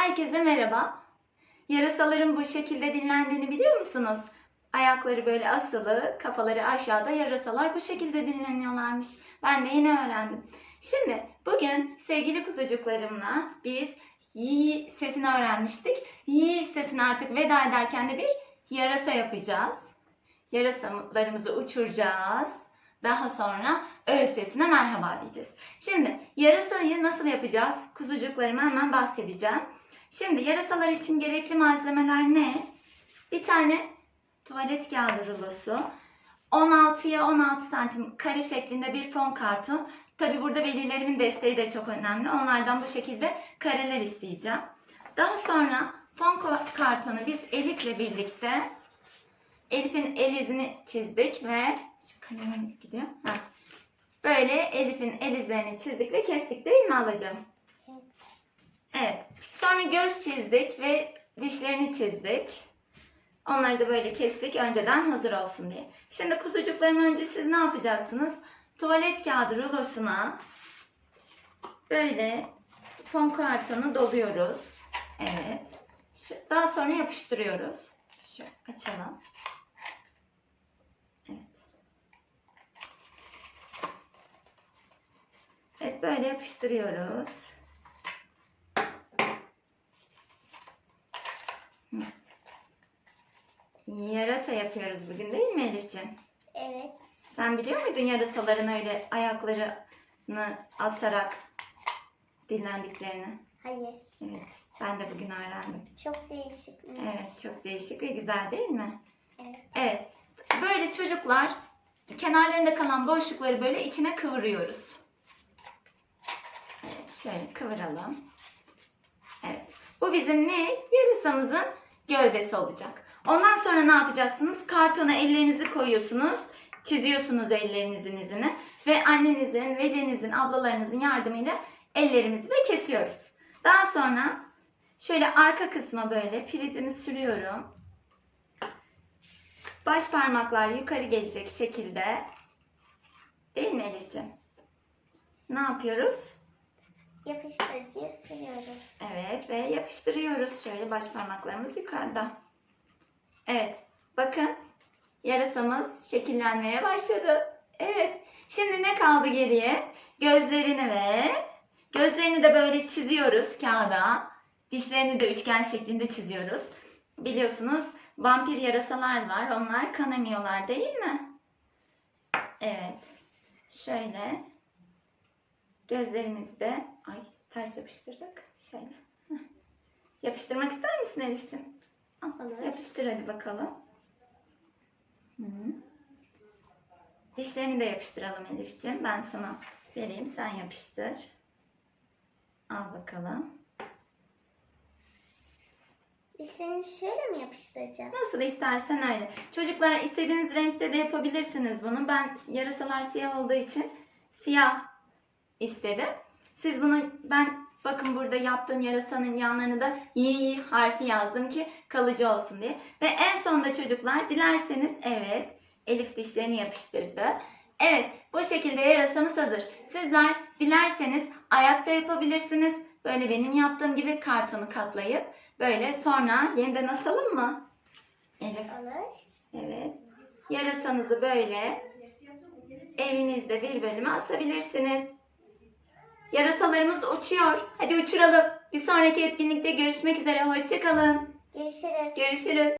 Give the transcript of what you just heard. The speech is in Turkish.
Herkese merhaba. Yarasaların bu şekilde dinlendiğini biliyor musunuz? Ayakları böyle asılı, kafaları aşağıda yarasalar bu şekilde dinleniyorlarmış. Ben de yeni öğrendim. Şimdi bugün sevgili kuzucuklarımla biz yi sesini öğrenmiştik. Yi sesini artık veda ederken de bir yarasa yapacağız. Yarasalarımızı uçuracağız. Daha sonra ö sesine merhaba diyeceğiz. Şimdi yarasayı nasıl yapacağız? Kuzucuklarıma hemen bahsedeceğim. Şimdi yarasalar için gerekli malzemeler ne? Bir tane tuvalet kağıdı rulosu, 16'ya 16 santim kare şeklinde bir fon karton. Tabi burada velilerimin desteği de çok önemli. Onlardan bu şekilde kareler isteyeceğim. Daha sonra fon kartonu biz Elif'le birlikte Elif'in el izini çizdik ve şu kalemimiz gidiyor. Ha. Böyle Elif'in el izlerini çizdik ve kestik değil mi alacağım? Sonra göz çizdik ve dişlerini çizdik. Onları da böyle kestik önceden hazır olsun diye. Şimdi kuzucuklarım önce siz ne yapacaksınız? Tuvalet kağıdı rulosuna böyle fon kartonu doluyoruz. Evet. Şu, daha sonra yapıştırıyoruz. Şu açalım. Evet. Evet böyle yapıştırıyoruz. Yarasa yapıyoruz bugün değil mi Elif'ciğim? Evet. Sen biliyor muydun yarasaların öyle ayaklarını asarak dinlendiklerini? Hayır. Evet, ben de bugün öğrendim. Çok değişikmiş. Evet, çok değişik ve güzel değil mi? Evet. Evet, böyle çocuklar kenarlarında kalan boşlukları böyle içine kıvırıyoruz. Evet, şöyle kıvıralım. Evet, bu bizim ne? Yarasamızın gövdesi olacak. Ondan sonra ne yapacaksınız? Kartona ellerinizi koyuyorsunuz. Çiziyorsunuz ellerinizin izini. Ve annenizin, velinizin, ablalarınızın yardımıyla ellerimizi de kesiyoruz. Daha sonra şöyle arka kısma böyle piritimi sürüyorum. Baş parmaklar yukarı gelecek şekilde. Değil mi Elif'ciğim? Ne yapıyoruz? Yapıştırıcıyı sürüyoruz. Evet ve yapıştırıyoruz. Şöyle baş parmaklarımız yukarıda. Evet. Bakın. Yarasamız şekillenmeye başladı. Evet. Şimdi ne kaldı geriye? Gözlerini ve gözlerini de böyle çiziyoruz kağıda. Dişlerini de üçgen şeklinde çiziyoruz. Biliyorsunuz vampir yarasalar var. Onlar kanamıyorlar değil mi? Evet. Şöyle. Gözlerimizi de ay ters yapıştırdık. Şöyle. Yapıştırmak ister misin Elif'ciğim? Olur. Yapıştır hadi bakalım. Hı. Dişlerini de yapıştıralım Elif'ciğim. Ben sana vereyim. Sen yapıştır. Al bakalım. Dişlerini şöyle mi yapıştıracağım? Nasıl istersen öyle. Çocuklar istediğiniz renkte de yapabilirsiniz bunu. Ben yarasalar siyah olduğu için siyah istedim. Siz bunu ben bakın burada yaptığım yarasanın yanlarına da y harfi yazdım ki kalıcı olsun diye. Ve en sonda çocuklar dilerseniz evet Elif dişlerini yapıştırdı. Evet bu şekilde yarasamız hazır. Sizler dilerseniz ayakta yapabilirsiniz. Böyle benim yaptığım gibi kartonu katlayıp böyle sonra yeniden asalım mı? Elif. Olur. Evet. Yarasanızı böyle evinizde bir bölüme asabilirsiniz. Yarasalarımız uçuyor. Hadi uçuralım. Bir sonraki etkinlikte görüşmek üzere. Hoşçakalın. Görüşürüz. Görüşürüz.